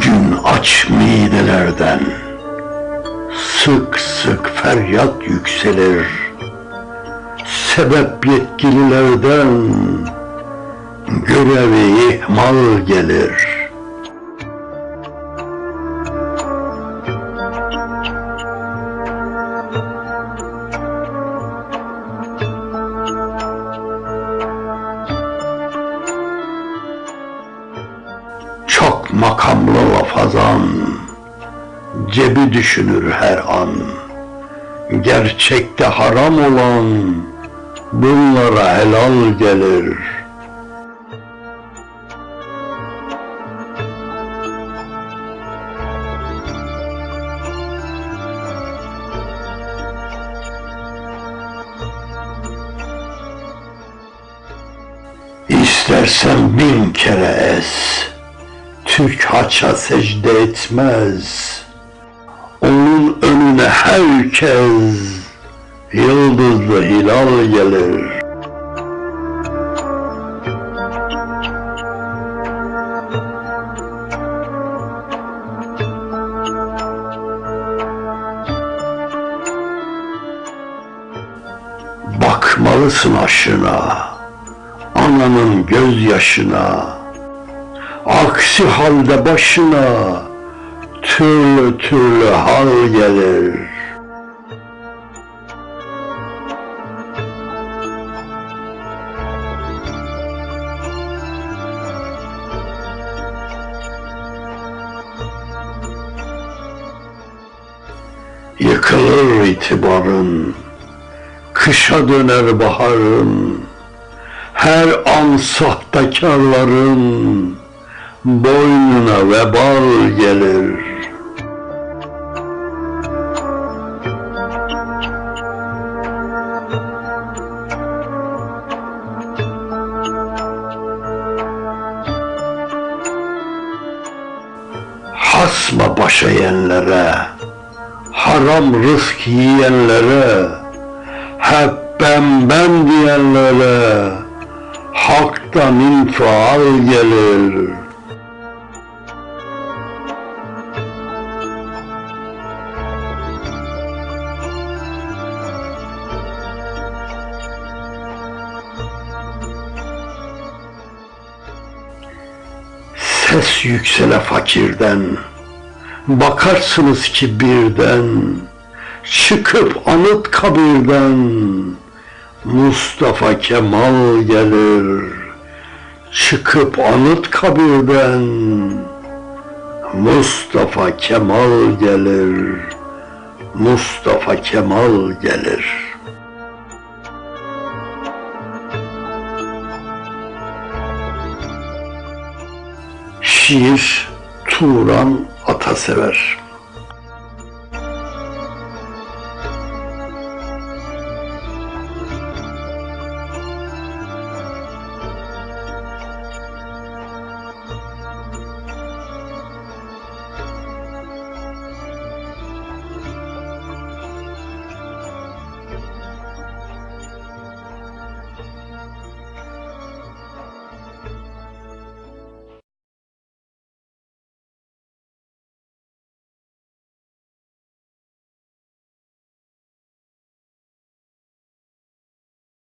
Bugün aç midelerden sık sık feryat yükselir. Sebep yetkililerden görevi ihmal gelir. Makamlı lafazan cebi düşünür her an. Gerçekte haram olan bunlara helal gelir. İstersen bin kere es, Türk haça secde etmez. Onun önüne herkes yıldızlı hilal gelir. Bakmalısın aşına, ananın gözyaşına. Aksi halde başına türlü türlü hal gelir. Yıkılır itibarın, kışa döner baharın, her an sahtekarların boynuna vebal gelir. Hasma başa yenlere, haram rızk yiyenlere, hep ben ben diyenlere, haktan infial gelir. Ses yüksele fakirden, bakarsınız ki birden, çıkıp anıt kabirden, Mustafa Kemal gelir, çıkıp anıt kabirden, Mustafa Kemal gelir, Mustafa Kemal gelir. Şiir Turan Atasever